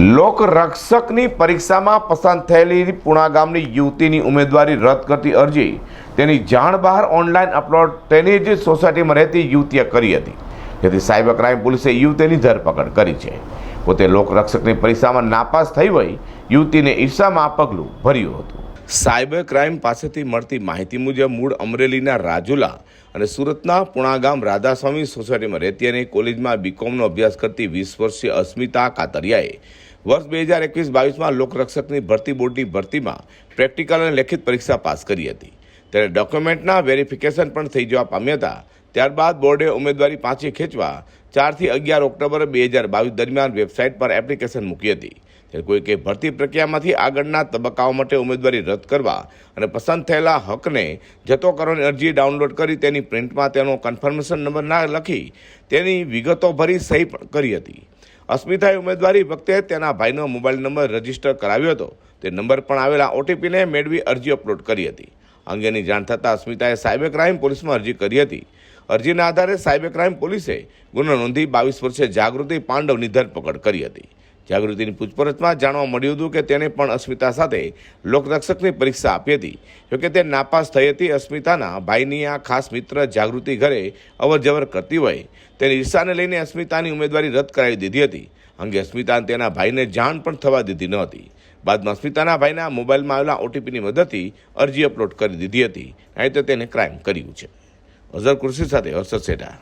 લોકરક્ષકની પરીક્ષામાં પસંદ થયેલી પુણા ગામની યુવતીની ઉમેદવારી રદ કરતી અરજી. તેની જાણ બહાર ઓનલાઈન અપલોડ તેની જ સોસાયટીમાં રહેતી યુવતીએ કરી હતી. જેથી સાયબર ક્રાઇમ પોલીસે યુવતીની ધરપકડ કરી છે. પોતે લોકરક્ષકની પરીક્ષામાં નાપાસ થઈ હોય યુવતીને ઈર્ષામાં પગલું ભર્યું હતું. સાયબર ક્રાઇમ પાસેથી મળતી માહિતી મુજબ મૂળ અમરેલીના રાજુલા અને સુરતના પુણાગામ રાધાસ્વામી સોસાયટીમાં રહેતી અને કોલેજમાં બીકોમનો અભ્યાસ કરતી વીસ વર્ષીય અસ્મિતા કાતરિયાએ વર્ષ બે હજાર એકવીસ બાવીસમાં લોકરક્ષકની ભરતી બોર્ડની ભરતીમાં પ્રેક્ટિકલ અને લેખિત પરીક્ષા પાસ કરી હતી. ત્યારે ડોક્યુમેન્ટના વેરિફિકેશન પણ થઈ જવા પામ્યા હતા. ત્યારબાદ બોર્ડે ઉમેદવારી પાછી ખેંચવા ચારથી અગિયાર ઓક્ટોબર બે હજાર બાવીસ દરમિયાન વેબસાઇટ પર એપ્લિકેશન મૂકી હતી. ત્યારે કોઈકે ભરતી પ્રક્રિયામાંથી આગળના તબક્કાઓ માટે ઉમેદવારી રદ કરવા અને પસંદ થયેલા હકને જતો કરવાની અરજી ડાઉનલોડ કરી તેની પ્રિન્ટમાં તેનો કન્ફર્મેશન નંબર ના લખી તેની વિગતો ભરી સહી પણ કરી હતી. અસ્મિતાએ ઉમેદવારી વખતે તેના ભાઈનો મોબાઈલ નંબર રજિસ્ટર કરાવ્યો હતો. તે નંબર પણ આવેલા ઓટીપીને મેળવી અરજી અપલોડ કરી હતી. અંગેની જાણ થતાં અસ્મિતાએ સાયબર ક્રાઇમ પોલીસમાં અરજી કરી હતી. અરજીના આધારે સાયબર ક્રાઇમ પોલીસે ગુનો નોંધી બાવીસ વર્ષે જાગૃતિ પાંડવની ધરપકડ કરી હતી. જાગૃતિની પૂછપરછમાં જાણવા મળ્યું હતું કે તેને પણ અસ્મિતા સાથે લોકરક્ષકની પરીક્ષા આપી હતી. જોકે તે નાપાસ થઈ હતી, અસ્મિતાના ભાઈની આ ખાસ મિત્ર જાગૃતિ ઘરે અવરજવર કરતી હોય. તેની ઈર્ષાને લઈને અસ્મિતાની ઉમેદવારી રદ કરાવી દીધી હતી. અંગે અસ્મિતાને તેના ભાઈને જાણ પણ થવા દીધી ન હતી. બાદમાં અસ્મિતાના ભાઈના મોબાઈલમાં આવેલા ઓટીપીની મદદથી અરજી અપલોડ કરી દીધી હતી. નહીં તો તેને ક્રાઇમ કર્યું છે. અઝર કુર્સી સાથે હર્ષદ સેઠા